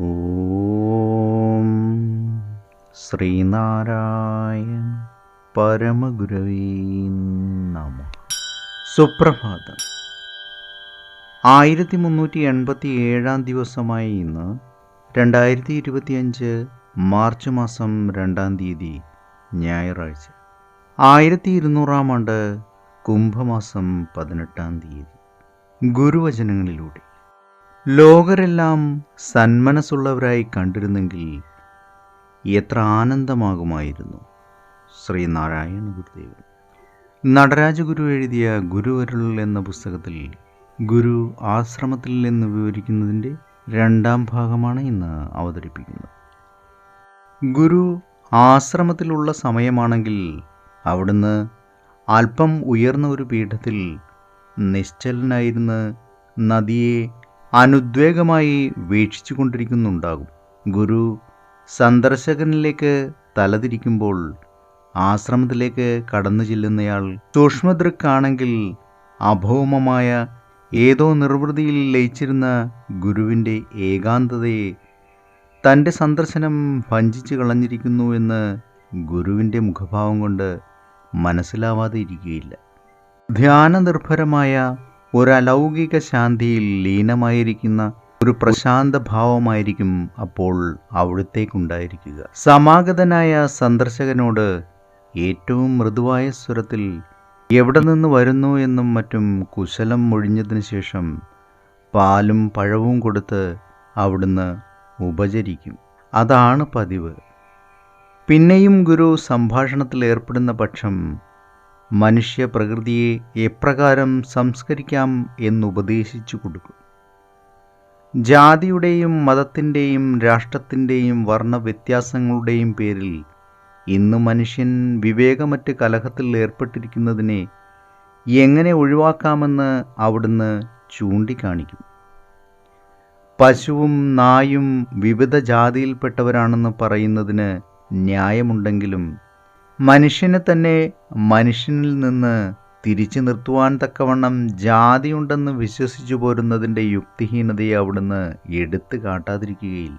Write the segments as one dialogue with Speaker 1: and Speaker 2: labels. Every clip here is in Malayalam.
Speaker 1: ഓം ശ്രീനാരായൺ പരമഗുരവേ നമ. സുപ്രഭാതം. ആയിരത്തി മുന്നൂറ്റി എൺപത്തി ഏഴാം ദിവസമായ ഇന്ന് രണ്ടായിരത്തി ഇരുപത്തിയഞ്ച് മാർച്ച് മാസം രണ്ടാം തീയതി ഞായറാഴ്ച. ആയിരത്തി ഇരുന്നൂറാം ആണ്ട് കുംഭമാസം പതിനെട്ടാം തീയതി. ഗുരുവചനങ്ങളിലൂടെ. ലോകരെല്ലാം സന്മനസ്സുള്ളവരായി കണ്ടിരുന്നെങ്കിൽ എത്ര ആനന്ദമാകുമായിരുന്നു. ശ്രീനാരായണ ഗുരുദേവൻ. നടരാജഗുരു എഴുതിയ ഗുരുവരുൾ എന്ന പുസ്തകത്തിൽ ഗുരു ആശ്രമത്തിൽ നിന്ന് വിവരിക്കുന്നതിന്റെ രണ്ടാം ഭാഗമാണ് ഇന്ന് അവതരിപ്പിക്കുന്നത്. ഗുരു ആശ്രമത്തിലുള്ള സമയമാണെങ്കിൽ അവിടുന്ന് അല്പം ഉയർന്ന ഒരു പീഠത്തിൽ നിശ്ചലനായിരുന്ന് നദിയെ അനുദ്വേഗമായി വീക്ഷിച്ചു കൊണ്ടിരിക്കുന്നുണ്ടാകും ഗുരു സന്ദർശകനിലേക്ക് തലതിരിക്കുമ്പോൾ ആശ്രമത്തിലേക്ക് കടന്നു ചെല്ലുന്നയാൾ സൂക്ഷ്മദൃക്കാണെങ്കിൽ അഭൗമമായ ഏതോ നിർവൃതിയിൽ ലയിച്ചിരുന്ന ഗുരുവിന്റെ ഏകാന്തതയെ തന്റെ സന്ദർശനം ഭഞ്ചിച്ചു കളഞ്ഞിരിക്കുന്നു എന്ന് ഗുരുവിന്റെ മുഖഭാവം കൊണ്ട് മനസ്സിലാവാതെ ഇരിക്കുകയില്ല. ധ്യാനനിർഭരമായ ഒരലൗകിക ശാന്തിയിൽ ലീനമായിരിക്കുന്ന ഒരു പ്രശാന്ത ഭാവമായിരിക്കും അപ്പോൾ അവിടത്തേക്കുണ്ടായിരിക്കുക. സമാഗതനായ സന്ദർശകനോട് ഏറ്റവും മൃദുവായ സ്വരത്തിൽ എവിടെ നിന്ന് വരുന്നു? എന്നും മറ്റും കുശലം മൊഴിഞ്ഞതിന് ശേഷം പാലും പഴവും കൊടുത്ത് അവിടുന്ന് ഉപചരിക്കും. അതാണ് പതിവ്. പിന്നെയും ഗുരു സംഭാഷണത്തിൽ ഏർപ്പെടുന്ന പക്ഷം മനുഷ്യ പ്രകൃതിയെ എപ്രകാരം സംസ്കരിക്കാം എന്നുപദേശിച്ചു കൊടുക്കും. ജാതിയുടെയും മതത്തിന്റെയും രാഷ്ട്രത്തിന്റെയും വർണവ്യത്യാസങ്ങളുടെയും പേരിൽ ഇന്ന് മനുഷ്യൻ വിവേകമറ്റ് കലഹത്തിൽ ഏർപ്പെട്ടിരിക്കുന്നതിനെ എങ്ങനെ ഒഴിവാക്കാമെന്ന് അവിടുന്ന് ചൂണ്ടിക്കാണിക്കും. പശുവും നായും വിവിധ ജാതിയിൽപ്പെട്ടവരാണെന്ന് പറയുന്നതിന് ന്യായമുണ്ടെങ്കിലും മനുഷ്യനെ തന്നെ മനുഷ്യനിൽ നിന്ന് തിരിച്ചു നിർത്തുവാൻ തക്കവണ്ണം ജാതിയുണ്ടെന്ന് വിശ്വസിച്ചു പോരുന്നതിന്റെ യുക്തിഹീനതയെ അവിടുന്ന് എടുത്തു കാട്ടാതിരിക്കുകയില്ല.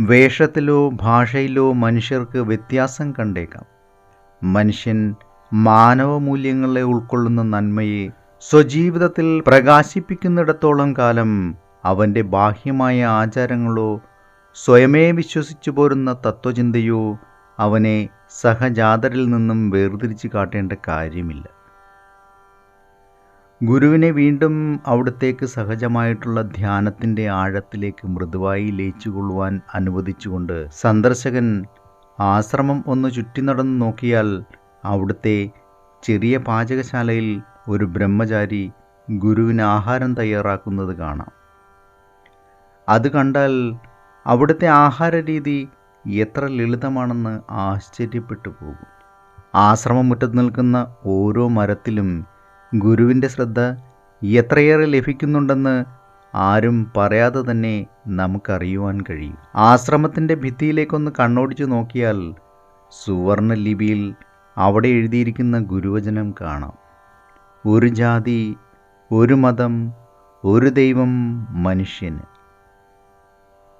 Speaker 1: വേഷത്തിലോ ഭാഷയിലോ മനുഷ്യർക്ക് വ്യത്യാസം കണ്ടേക്കാം. മനുഷ്യൻ മാനവ മൂല്യങ്ങളെ ഉൾക്കൊള്ളുന്ന നന്മയെ സ്വജീവിതത്തിൽ പ്രകാശിപ്പിക്കുന്നിടത്തോളം കാലം അവന്റെ ബാഹ്യമായ ആചാരങ്ങളോ സ്വയമേ വിശ്വസിച്ചു പോരുന്ന തത്വചിന്തയോ അവനെ സഹജാതരിൽ നിന്നും വേർതിരിച്ച് കാട്ടേണ്ട കാര്യമില്ല. ഗുരുവിനെ വീണ്ടും അവിടത്തേക്ക് സഹജമായിട്ടുള്ള ധ്യാനത്തിന്റെ ആഴത്തിലേക്ക് മൃദുവായി ലയിച്ചുകൊള്ളുവാൻ അനുവദിച്ചുകൊണ്ട് സന്ദർശകൻ ആശ്രമം ഒന്ന് ചുറ്റി നടന്നു നോക്കിയാൽ അവിടുത്തെ ചെറിയ പാചകശാലയിൽ ഒരു ബ്രഹ്മചാരി ഗുരുവിന് ആഹാരം തയ്യാറാക്കുന്നത് കാണാം. അത് കണ്ടാൽ അവിടുത്തെ ആഹാര രീതി എത്ര ലളിതമാണെന്ന് ആശ്ചര്യപ്പെട്ടു പോകും. ആശ്രമമുറ്റത്ത് നിൽക്കുന്ന ഓരോ മരത്തിലും ഗുരുവിന്റെ ശ്രദ്ധ എത്രയേറെ ലഭിക്കുന്നുണ്ടെന്ന് ആരും പറയാതെ തന്നെ നമുക്കറിയുവാൻ കഴിയും. ആശ്രമത്തിന്റെ ഭിത്തിയിലേക്കൊന്ന് കണ്ണോടിച്ചു നോക്കിയാൽ സുവർണ ലിപിയിൽ അവിടെ എഴുതിയിരിക്കുന്ന ഗുരുവചനം കാണാം. ഒരു ജാതി ഒരു മതം ഒരു ദൈവം മനുഷ്യന്.